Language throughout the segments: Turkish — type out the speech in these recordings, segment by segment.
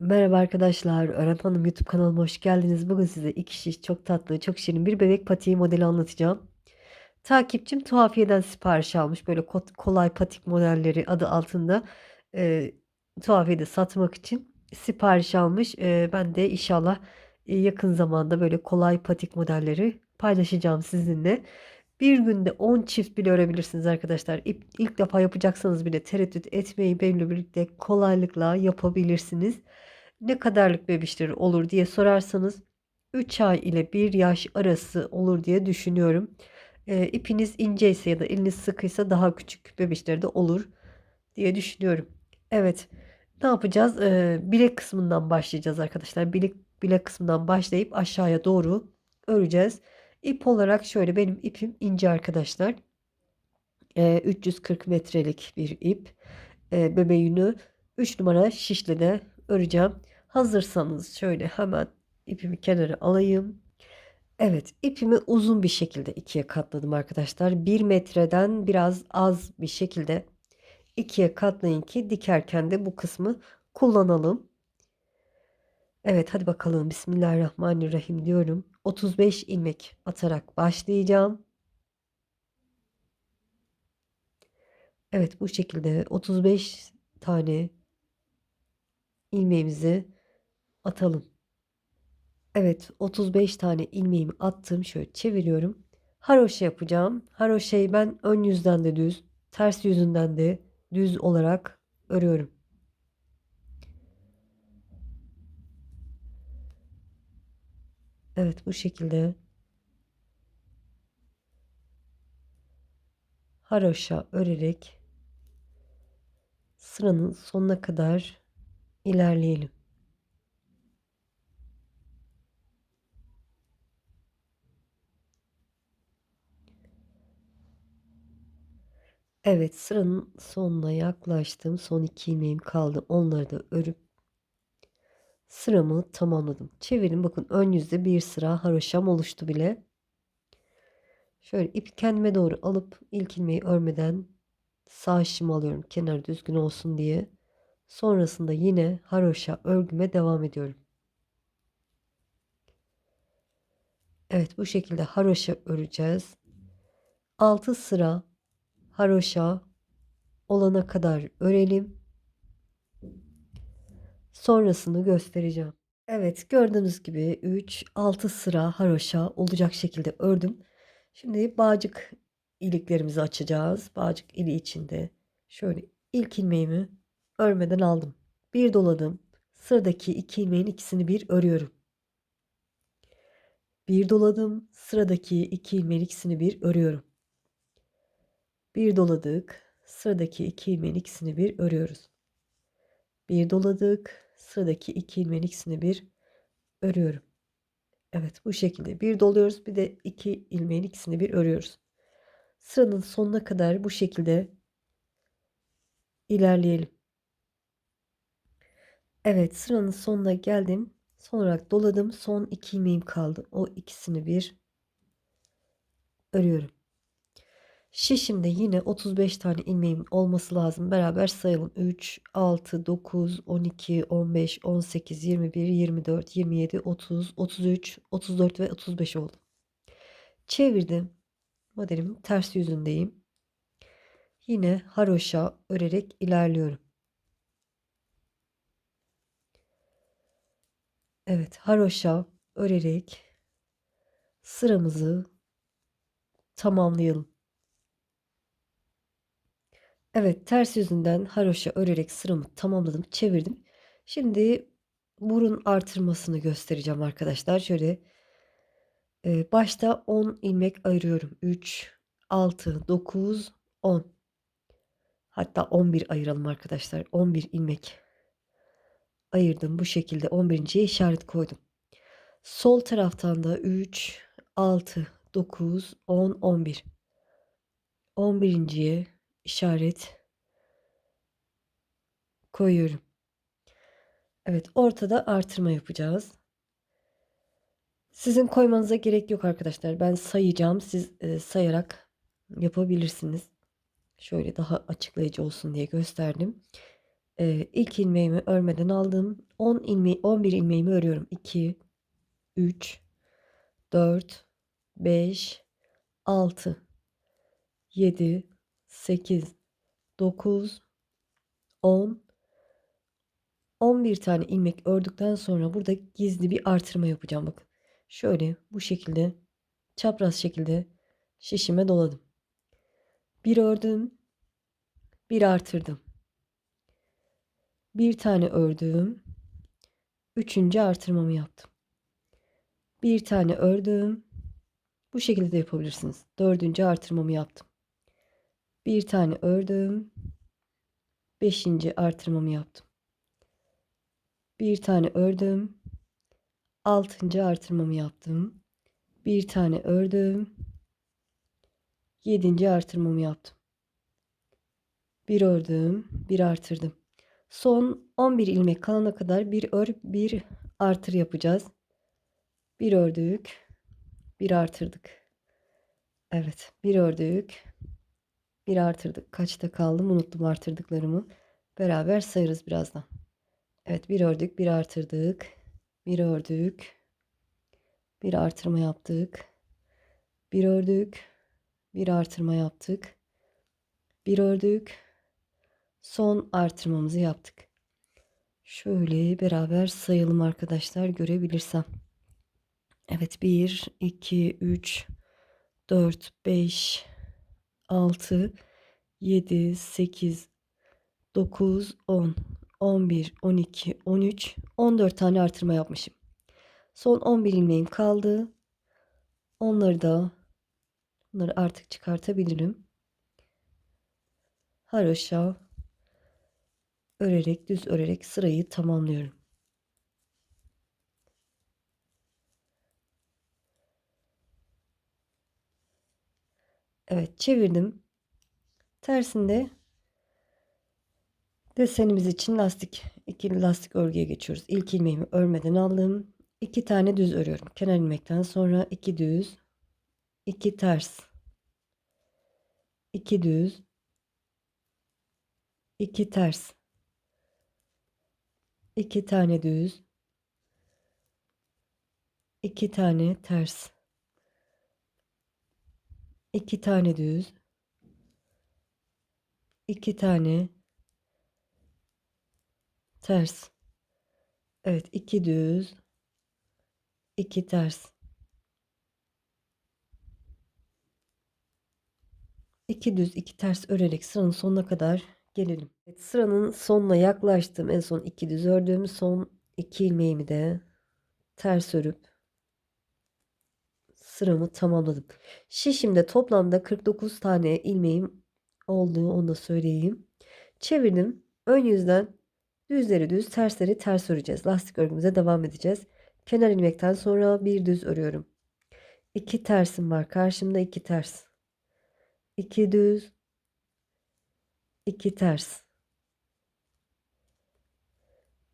Merhaba arkadaşlar, Öğren Hanım YouTube kanalıma hoş geldiniz. Bugün size iki şiş çok tatlı, çok şirin bir bebek patiği modeli anlatacağım. Takipçim tuhafiyeden sipariş almış. Böyle ko- kolay patik modelleri adı altında e, tuhafiyede satmak için sipariş almış. E, ben de inşallah e, yakın zamanda böyle kolay patik modelleri paylaşacağım sizinle. Bir günde 10 çift bile örebilirsiniz arkadaşlar. İlk, ilk defa yapacaksanız bile tereddüt etmeyin. Benimle birlikte kolaylıkla yapabilirsiniz. Ne kadarlık bebişleri olur diye sorarsanız 3 ay ile 1 yaş arası olur diye düşünüyorum. E, ipiniz inceyse ya da eliniz sıkıysa daha küçük bebişleri de olur diye düşünüyorum. Evet. Ne yapacağız? E, bilek kısmından başlayacağız arkadaşlar. Bilek, bilek kısmından başlayıp aşağıya doğru öreceğiz. İp olarak şöyle benim ipim ince arkadaşlar. E, 340 metrelik bir ip. E, bebe yünü 3 numara şişle de öreceğim. Hazırsanız şöyle hemen ipimi kenara alayım. Evet, ipimi uzun bir şekilde ikiye katladım arkadaşlar. Bir metreden biraz az bir şekilde ikiye katlayın ki dikerken de bu kısmı kullanalım. Evet, hadi bakalım. Bismillahirrahmanirrahim diyorum. 35 ilmek atarak başlayacağım. Evet, bu şekilde 35 tane ilmeğimizi atalım. Evet 35 tane ilmeğimi attım. Şöyle çeviriyorum. Haroşa yapacağım. Haroşayı ben ön yüzden de düz, ters yüzünden de düz olarak örüyorum. Evet bu şekilde haroşa örerek sıranın sonuna kadar ilerleyelim. Evet sıranın sonuna yaklaştım. Son iki ilmeğim kaldı. Onları da örüp sıramı tamamladım. Çevirin bakın ön yüzde bir sıra haroşam oluştu bile. Şöyle ipi kendime doğru alıp ilk ilmeği örmeden sağ şişimi alıyorum kenar düzgün olsun diye. Sonrasında yine haroşa örgüme devam ediyorum. Evet bu şekilde haroşa öreceğiz. 6 sıra haroşa olana kadar örelim. Sonrasını göstereceğim. Evet gördüğünüz gibi 3 6 sıra haroşa olacak şekilde ördüm. Şimdi bağcık iliklerimizi açacağız. Bağcık ili içinde şöyle ilk ilmeğimi örmeden aldım. Bir doladım. Sıradaki iki ilmeğin ikisini bir örüyorum. Bir doladım. Sıradaki iki ilmeğin ikisini bir örüyorum. Bir doladık. Sıradaki iki ilmeğin ikisini bir örüyoruz. Bir doladık. Sıradaki iki ilmeğin ikisini bir örüyorum. Evet bu şekilde bir doluyoruz bir de iki ilmeğin ikisini bir örüyoruz. Sıranın sonuna kadar bu şekilde ilerleyelim. Evet sıranın sonuna geldim. Son olarak doladım. Son iki ilmeğim kaldı. O ikisini bir örüyorum. Şişimde yine 35 tane ilmeğim olması lazım. Beraber sayalım. 3, 6, 9, 12, 15, 18, 21, 24, 27, 30, 33, 34 ve 35 oldu. Çevirdim. Modelimin ters yüzündeyim. Yine haroşa örerek ilerliyorum. Evet, haroşa örerek sıramızı tamamlayalım. Evet, ters yüzünden haroşa örerek sıramı tamamladım, çevirdim. Şimdi burun artırmasını göstereceğim arkadaşlar. Şöyle e, başta 10 ilmek ayırıyorum. 3, 6, 9, 10. Hatta 11 ayıralım arkadaşlar. 11 ilmek ayırdım. Bu şekilde 11.ye işaret koydum. Sol taraftan da 3, 6, 9, 10, 11. 11.ye işaret koyuyorum. Evet ortada artırma yapacağız. Sizin koymanıza gerek yok arkadaşlar. Ben sayacağım. Siz e, sayarak yapabilirsiniz. Şöyle daha açıklayıcı olsun diye gösterdim. Ee, ilk ilmeğimi örmeden aldım. 10 ilmeği, 11 ilmeğimi örüyorum. 2, 3, 4, 5, 6, 7, 8, 9, 10, 11 tane ilmek ördükten sonra burada gizli bir artırma yapacağım. Bakın şöyle bu şekilde çapraz şekilde şişime doladım. Bir ördüm, bir artırdım. Bir tane ördüm, üçüncü artırmamı yaptım. Bir tane ördüm. Bu şekilde de yapabilirsiniz. Dördüncü artırmamı yaptım. Bir tane ördüm. Beşinci artırmamı yaptım. Bir tane ördüm. Altıncı artırmamı yaptım. Bir tane ördüm. Yedinci artırmamı yaptım. Bir ördüm, bir artırdım. Son 11 ilmek kalana kadar bir ör, bir artır yapacağız. Bir ördük, bir artırdık. Evet, bir ördük, bir artırdık. Kaçta kaldım unuttum artırdıklarımı. Beraber sayarız birazdan. Evet, bir ördük, bir artırdık. Bir ördük, bir artırma yaptık. Bir ördük, bir artırma yaptık. Bir ördük, son artırmamızı yaptık. Şöyle beraber sayalım arkadaşlar görebilirsem. Evet 1, 2, 3, 4, 5, 6, 7, 8, 9, 10, 11, 12, 13, 14 tane artırma yapmışım. Son 11 ilmeğim kaldı. Onları da bunları artık çıkartabilirim. Haroşa örerek düz örerek sırayı tamamlıyorum. Evet çevirdim. Tersinde desenimiz için lastik ikili lastik örgüye geçiyoruz. İlk ilmeğimi örmeden aldım. İki tane düz örüyorum. Kenar ilmekten sonra iki düz, iki ters, iki düz, iki ters, iki tane düz, iki tane ters, iki tane düz, iki tane ters. Evet, iki düz, iki ters. İki düz, iki ters örerek sıranın sonuna kadar gelelim. Evet, sıranın sonuna yaklaştım. En son iki düz ördüm. Son iki ilmeğimi de ters örüp sıramı tamamladım. Şişimde toplamda 49 tane ilmeğim olduğu onu da söyleyeyim. Çevirdim. Ön yüzden düzleri düz, tersleri ters öreceğiz. Lastik örgümüze devam edeceğiz. Kenar ilmekten sonra bir düz örüyorum. İki tersim var. Karşımda iki ters. İki düz. iki ters.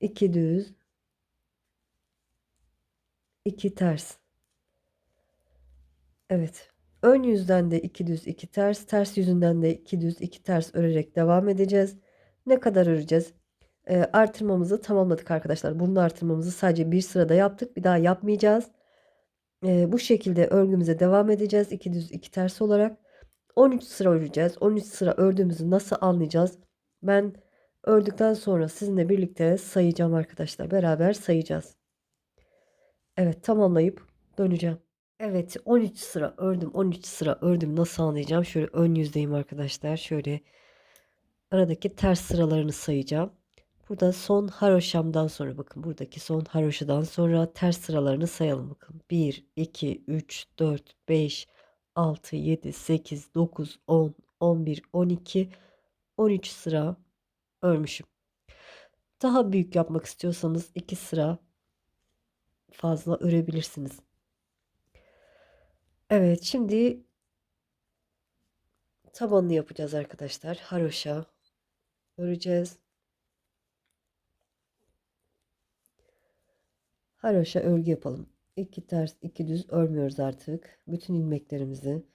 iki düz. iki ters. Evet. Ön yüzden de iki düz iki ters. Ters yüzünden de iki düz iki ters örerek devam edeceğiz. Ne kadar öreceğiz? e, artırmamızı tamamladık arkadaşlar. Bunun artırmamızı sadece bir sırada yaptık. Bir daha yapmayacağız. E, bu şekilde örgümüze devam edeceğiz. İki düz iki ters olarak. 13 sıra öreceğiz. 13 sıra ördüğümüzü nasıl anlayacağız? Ben ördükten sonra sizinle birlikte sayacağım arkadaşlar. Beraber sayacağız. Evet tamamlayıp döneceğim. Evet 13 sıra ördüm. 13 sıra ördüm. Nasıl anlayacağım? Şöyle ön yüzdeyim arkadaşlar. Şöyle aradaki ters sıralarını sayacağım. Burada son haroşamdan sonra bakın buradaki son haroşadan sonra ters sıralarını sayalım bakın. 1, 2, 3, 4, 5, 6, 7, 8, 9, 10, 11, 12, 13 sıra örmüşüm. Daha büyük yapmak istiyorsanız 2 sıra fazla örebilirsiniz. Evet şimdi tabanını yapacağız arkadaşlar. Haroşa öreceğiz. Haroşa örgü yapalım. İki ters iki düz örmüyoruz artık. Bütün ilmeklerimizi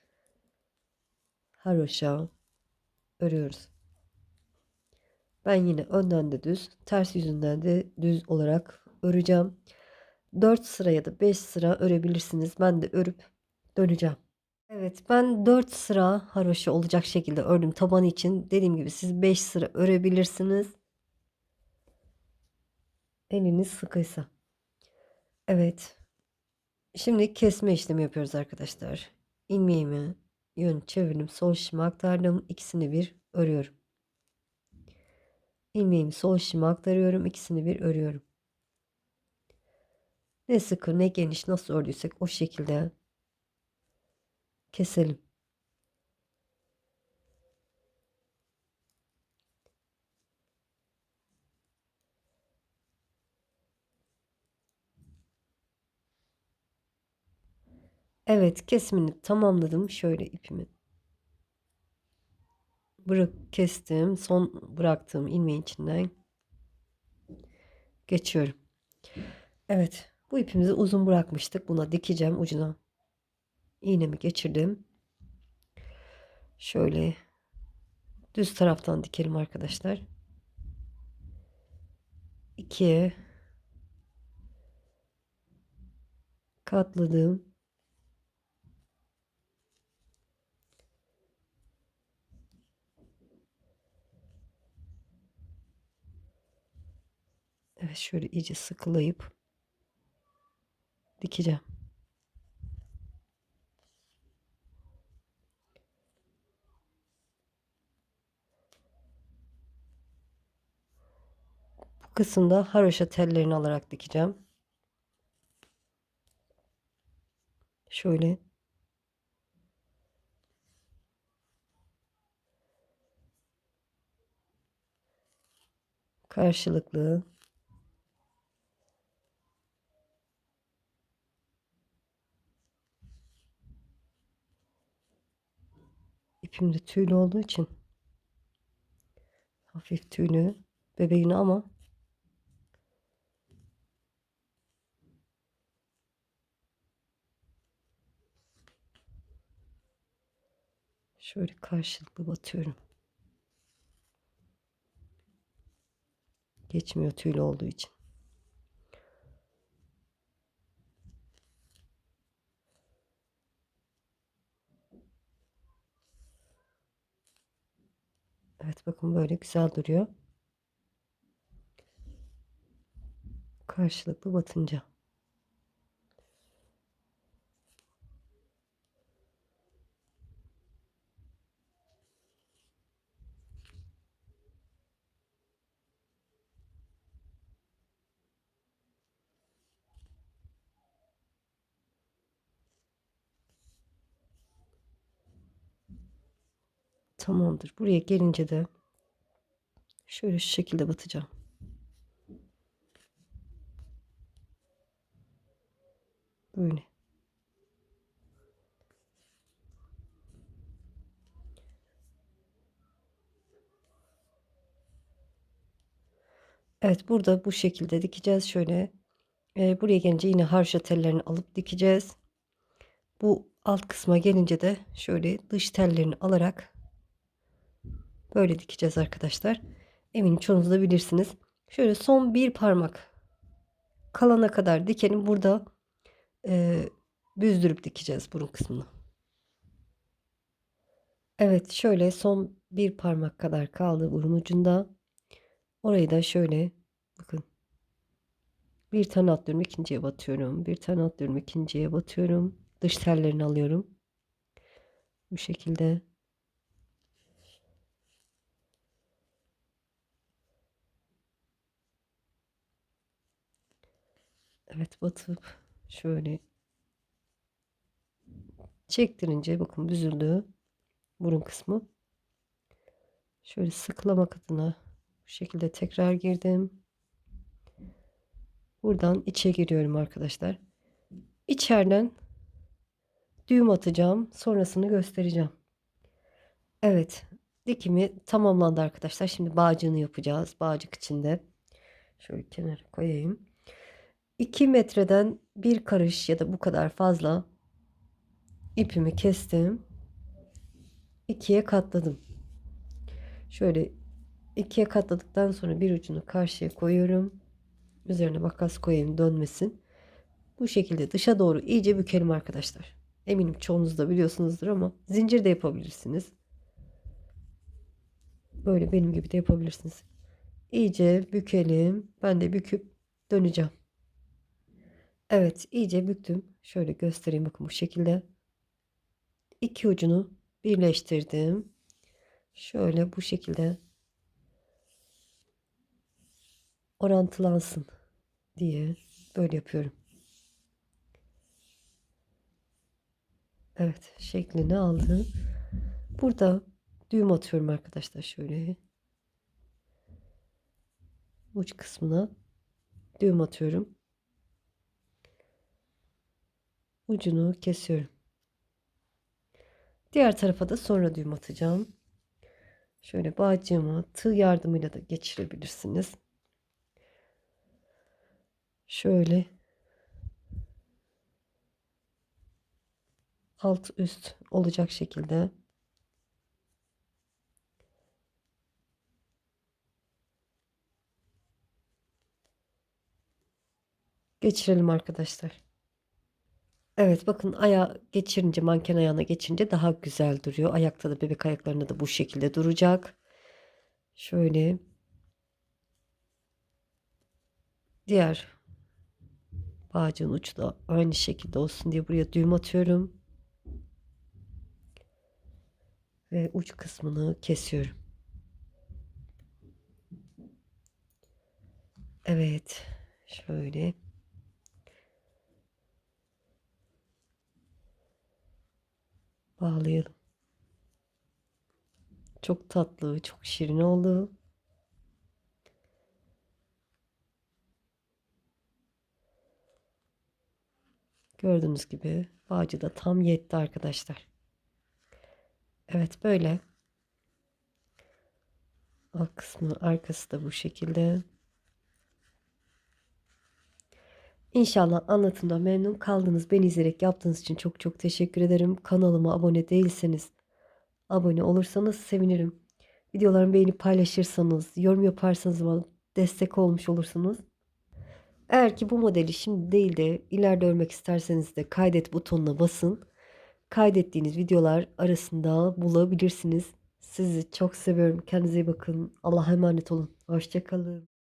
haroşa örüyoruz. Ben yine önden de düz, ters yüzünden de düz olarak öreceğim. 4 sıra ya da 5 sıra örebilirsiniz. Ben de örüp döneceğim. Evet ben 4 sıra haroşa olacak şekilde ördüm taban için. Dediğim gibi siz 5 sıra örebilirsiniz. Eliniz sıkıysa. Evet. Şimdi kesme işlemi yapıyoruz arkadaşlar. İlmeğimi yön çevirdim. Sol şişime aktardım. İkisini bir örüyorum. İlmeğimi sol şişime aktarıyorum. İkisini bir örüyorum. Ne sıkı ne geniş nasıl ördüysek o şekilde keselim. Evet kesimini tamamladım. Şöyle ipimi bırak kestim. Son bıraktığım ilmeğin içinden geçiyorum. Evet bu ipimizi uzun bırakmıştık. Buna dikeceğim ucuna. İğnemi geçirdim. Şöyle düz taraftan dikelim arkadaşlar. İkiye katladım. Evet şöyle iyice sıkılayıp dikeceğim. Kısımda haroşa tellerini alarak dikeceğim. Şöyle. Karşılıklı. İpim de tüylü olduğu için. Hafif tüylü. Bebeğini ama şöyle karşılıklı batıyorum. Geçmiyor tüylü olduğu için. Evet bakın böyle güzel duruyor. Karşılıklı batınca. Tamamdır. Buraya gelince de şöyle şu şekilde batacağım. Böyle. Evet burada bu şekilde dikeceğiz. Şöyle e, buraya gelince yine harça tellerini alıp dikeceğiz. Bu alt kısma gelince de şöyle dış tellerini alarak böyle dikeceğiz arkadaşlar. Eminim çoğunuz da bilirsiniz. Şöyle son bir parmak kalana kadar dikelim. Burada e, büzdürüp dikeceğiz burun kısmını. Evet şöyle son bir parmak kadar kaldı burun ucunda. Orayı da şöyle bakın. Bir tane atlıyorum ikinciye batıyorum. Bir tane atlıyorum ikinciye batıyorum. Dış tellerini alıyorum. Bu şekilde. Evet batıp şöyle çektirince bakın büzüldü burun kısmı. Şöyle sıklamak adına bu şekilde tekrar girdim. Buradan içe giriyorum arkadaşlar. İçeriden düğüm atacağım. Sonrasını göstereceğim. Evet. Dikimi tamamlandı arkadaşlar. Şimdi bağcığını yapacağız. Bağcık içinde. Şöyle kenara koyayım. 2 metreden bir karış ya da bu kadar fazla ipimi kestim. ikiye katladım. Şöyle İkiye katladıktan sonra bir ucunu karşıya koyuyorum. Üzerine makas koyayım dönmesin. Bu şekilde dışa doğru iyice bükelim arkadaşlar. Eminim çoğunuz da biliyorsunuzdur ama zincir de yapabilirsiniz. Böyle benim gibi de yapabilirsiniz. İyice bükelim. Ben de büküp döneceğim. Evet, iyice büktüm. Şöyle göstereyim bakın bu şekilde. İki ucunu birleştirdim. Şöyle bu şekilde orantılansın diye böyle yapıyorum. Evet, şeklini aldı. Burada düğüm atıyorum arkadaşlar şöyle. Uç kısmına düğüm atıyorum. Ucunu kesiyorum. Diğer tarafa da sonra düğüm atacağım. Şöyle bağcığımı tığ yardımıyla da geçirebilirsiniz. Şöyle alt üst olacak şekilde geçirelim arkadaşlar. Evet bakın ayağı geçirince manken ayağına geçince daha güzel duruyor. Ayakta da bebek ayaklarında da bu şekilde duracak. Şöyle diğer bağcığın ucu da aynı şekilde olsun diye buraya düğüm atıyorum. Ve uç kısmını kesiyorum. Evet. Şöyle. Bağlayalım. Çok tatlı, çok şirin oldu. Gördüğünüz gibi bağcı da tam yetti arkadaşlar. Evet böyle. Alt kısmı arkası da bu şekilde. İnşallah anlatımda memnun kaldınız. Beni izleyerek yaptığınız için çok çok teşekkür ederim. Kanalıma abone değilseniz abone olursanız sevinirim. Videolarımı beğenip paylaşırsanız, yorum yaparsanız bana destek olmuş olursunuz. Eğer ki bu modeli şimdi değil de ileride örmek isterseniz de kaydet butonuna basın. Kaydettiğiniz videolar arasında bulabilirsiniz. Sizi çok seviyorum. Kendinize iyi bakın. Allah'a emanet olun. Hoşçakalın.